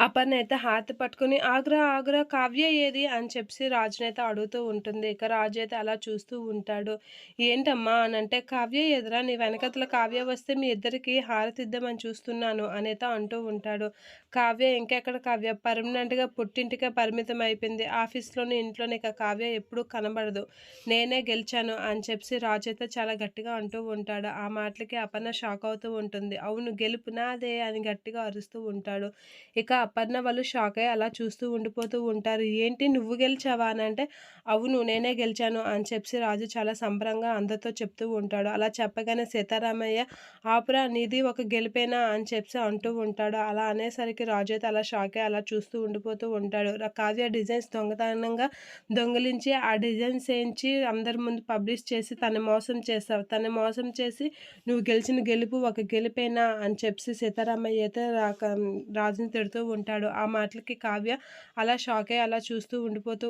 అపర్ణ అయితే హారతి పట్టుకుని ఆగ్రా ఆగ్రా కావ్య ఏది? అని చెప్పి రాజునైతే అడుగుతూ ఉంటుంది. ఇక రాజు అయితే అలా చూస్తూ ఉంటాడు. ఏంటమ్మా? అని అంటే కావ్య ఎదురా? నీ వెనకతల కావ్య వస్తే మీ ఇద్దరికి హారతిద్దామని చూస్తున్నాను అనేత అంటూ ఉంటాడు. కావ్య ఇంకెక్కడ? కావ్య పర్మనెంట్గా పుట్టింటికే పరిమితం అయిపోయింది. ఆఫీస్లోని ఇంట్లోనే ఇక కావ్య ఎప్పుడూ కనబడదు. నేనే గెలిచాను అని చెప్పి రాజు అయితే చాలా గట్టిగా అంటూ ఉంటాడు. ఆ మాటలకి అపర్ణ షాక్ అవుతూ ఉంటుంది. అవును గెలుపు నాదే అని గట్టిగా అరుస్తూ ఉంటాడు. ఇక అపర్ణ వాళ్ళు షాక్ అయ్యి అలా చూస్తూ ఉండిపోతూ ఉంటారు. ఏంటి నువ్వు గెలిచావా? అని అంటే అవును నేనే గెలిచాను అని చెప్పి రాజు చాలా సంబరంగా అందరితో చెప్తూ ఉంటాడు. అలా చెప్పగానే సీతారామయ్య ఆపురా నీది ఒక గెలిపేనా? అని చెప్పి అంటూ ఉంటాడు. అలా అనేసరికి రాజు అయితే అలా షాక్ అయ్యి అలా చూస్తూ ఉండిపోతూ ఉంటాడు. కావ్య డిజైన్స్ దొంగతనంగా దొంగిలించి ఆ డిజైన్స్ వేయించి అందరి ముందు పబ్లిష్ చేసి తను మోసం చేస్తావు తను మోసం చేసి నువ్వు గెలిచిన గెలుపు ఒక గెలిపేనా? అని చెప్పి సీతారామయ్య అయితే రాజుని తిడుతూ ఉంటాడు. ఆ మాటలకి కావ్య అలా షాక్ అయ్యి అలా చూస్తూ ఉండిపోతూ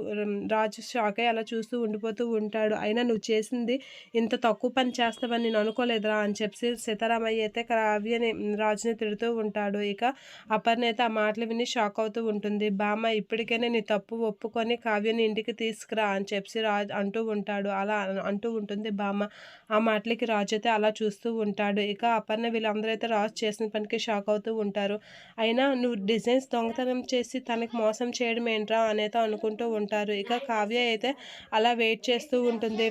రాజు షాక్ అయ్యి అలా చూస్తూ ఉండిపోతూ ఉంటాడు. అయినా నువ్వు చేసింది ఇంత తక్కువ పని చేస్తావని నేను అనుకోలేదురా అని చెప్పి సీతారామయ్య అయితే కావ్యని రాజుని తిడుతూ ఉంటాడు. ఇక అపర్ణ అయితే ఆ మాటలు విని షాక్ అవుతూ ఉంటుంది. బామ్మ ఇప్పటికైనా నీ తప్పు ఒప్పుకొని కావ్యని ఇంటికి తీసుకురా అని చెప్పి రాజు అంటూ ఉంటాడు. అలా అంటూ ఉంటుంది బామ్మ. ఆ మాటలకి రాజు అయితే అలా చూస్తూ ఉంటాడు. ఇక అపర్ణ వీళ్ళందరూ అయితే రాజు చేసిన పనికి షాక్ అవుతూ ఉంటారు. అయినా నువ్వు డిజైన్ డిజైన్స్ దొంగతనం చేసి తనకి మోసం చేయడం ఏంట్రా అనేది అనుకుంటూ ఉంటారు. ఇక కావ్య అయితే అలా వెయిట్ చేస్తూ ఉంటుంది.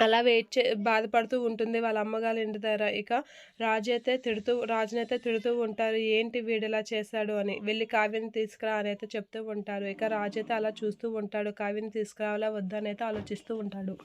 అలా వెయిట్ చే బాధపడుతూ ఉంటుంది వాళ్ళ అమ్మగారు ఇంటి దగ్గర. ఇక రాజు అయితే తిడుతూ రాజునైతే తిడుతూ ఉంటారు. ఏంటి వీడు ఇలా చేశాడు అని. వెళ్ళి కావ్యని తీసుకురా అని అయితే చెప్తూ ఉంటారు. ఇక రాజు అయితే అలా చూస్తూ ఉంటాడు. కావ్యని తీసుకురావాలా వద్దు అని అయితే ఆలోచిస్తూ ఉంటాడు.